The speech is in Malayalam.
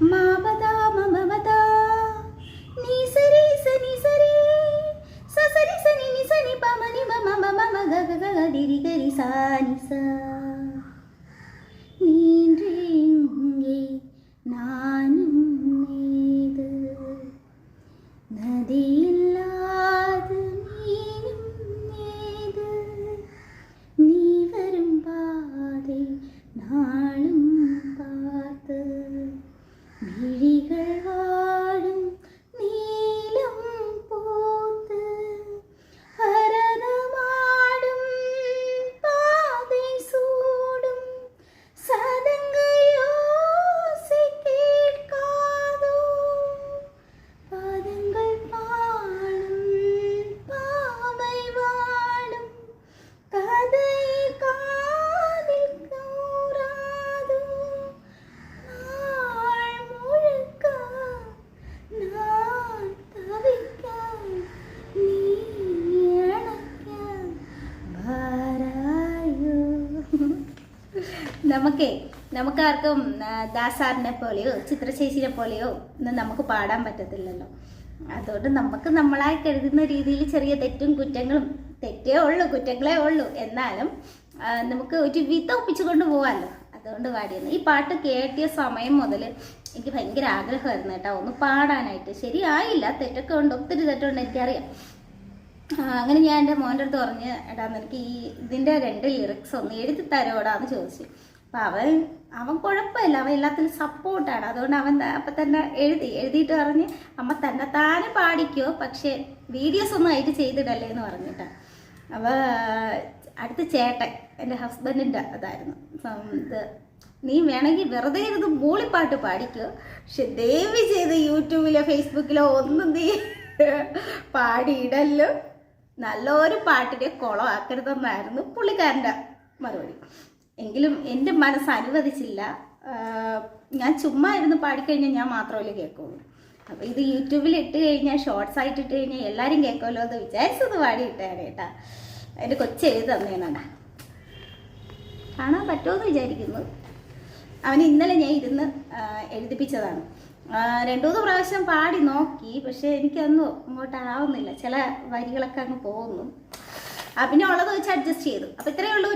मामदा ममदा सनी नि सनी पमनि मम मम मम 우리가 നമുക്കേ നമുക്കാർക്കും ദാസാറിനെ പോലെയോ ചിത്രശേഷിനെ പോലെയോ ഒന്നും നമുക്ക് പാടാൻ പറ്റത്തില്ലല്ലോ. അതുകൊണ്ട് നമുക്ക് നമ്മളായി കരുതുന്ന രീതിയിൽ ചെറിയ തെറ്റും കുറ്റങ്ങളും തെറ്റേ ഉള്ളൂ കുറ്റങ്ങളേ ഉള്ളൂ. എന്നാലും നമുക്ക് ഒരു വിധ ഒപ്പിച്ചുകൊണ്ട് പോകാമല്ലോ അതുകൊണ്ട് പാടിയിരുന്നു ഈ പാട്ട് കേട്ടിയ സമയം മുതൽ എനിക്ക് ഭയങ്കര ആഗ്രഹമായിരുന്നു കേട്ടോ. ഒന്ന് പാടാനായിട്ട്. ശരിയായില്ല. തെറ്റൊക്കെ ഉണ്ട്. ഒത്തിരി തെറ്റുണ്ട് എനിക്കറിയാം. അങ്ങനെ ഞാൻ എന്റെ മോന്റെ അടുത്ത് പറഞ്ഞ് എടാ നിനക്ക് ഈ ഇതിന്റെ രണ്ട് ലിറിക്സ് ഒന്ന് എഴുതി തരോടാന്ന് ചോദിച്ചു. അപ്പം അവൻ അവൻ കുഴപ്പമില്ല അവൻ എല്ലാത്തിലും സപ്പോർട്ടാണ് അതുകൊണ്ട് അവൻ അപ്പം തന്നെ എഴുതി എഴുതിയിട്ട് പറഞ്ഞ് അമ്മ തന്നെ താനെ പാടിക്കോ പക്ഷേ വീഡിയോസ് ഒന്നും ആയിട്ട് ചെയ്തിടല്ലേ? എന്ന് പറഞ്ഞിട്ടാ. അവ അടുത്ത ചേട്ടൻ എന്റെ ഹസ്ബൻഡിന്റെ അതായിരുന്നു. ഇത് നീ വേണമെങ്കിൽ വെറുതെ ഇരുന്ന് മൂളിപ്പാട്ട് പാടിക്കോ. പക്ഷെ ദയവ് ചെയ്ത് യൂട്യൂബിലോ ഫേസ്ബുക്കിലോ ഒന്നും നീ പാടിയിടല്ലോ. നല്ലൊരു പാട്ടിനെ കുളമാക്കരുതെന്നായിരുന്നു പുള്ളിക്കാരന്റെ മറുപടി. എങ്കിലും എന്റെ മനസ്സ് അനുവദിച്ചില്ല. ഞാൻ ചുമ്മാ ഇരുന്ന് പാടിക്കഴിഞ്ഞാൽ ഞാൻ മാത്രമല്ലേ കേൾക്കുള്ളൂ. അപ്പോൾ ഇത് യൂട്യൂബിൽ ഇട്ട് കഴിഞ്ഞാൽ ഷോർട്സ് ആയിട്ട് ഇട്ട് കഴിഞ്ഞാൽ എല്ലാവരും കേൾക്കുമല്ലോ എന്ന് വിചാരിച്ചത് പാടിയിട്ടാണ് കേട്ടാ. എന്റെ കൊച്ചു എഴുതി തന്നേനാണ്. കാണാൻ പറ്റുമെന്ന് വിചാരിക്കുന്നു. അവന് ഇന്നലെ ഞാൻ ഇരുന്ന് എഴുതിപ്പിച്ചതാണ്. ആ, രണ്ടു മൂന്ന് പ്രാവശ്യം പാടി നോക്കി പക്ഷെ എനിക്കൊന്നും അങ്ങോട്ട് ആവുന്നില്ല ചില വരികളൊക്കെ അങ്ങ് പോകുന്നു. അപ്പൊ പിന്നെ ഉള്ളത് വെച്ച് അഡ്ജസ്റ്റ് ചെയ്തു. അപ്പൊ ഇത്രയേ ഉള്ളൂ.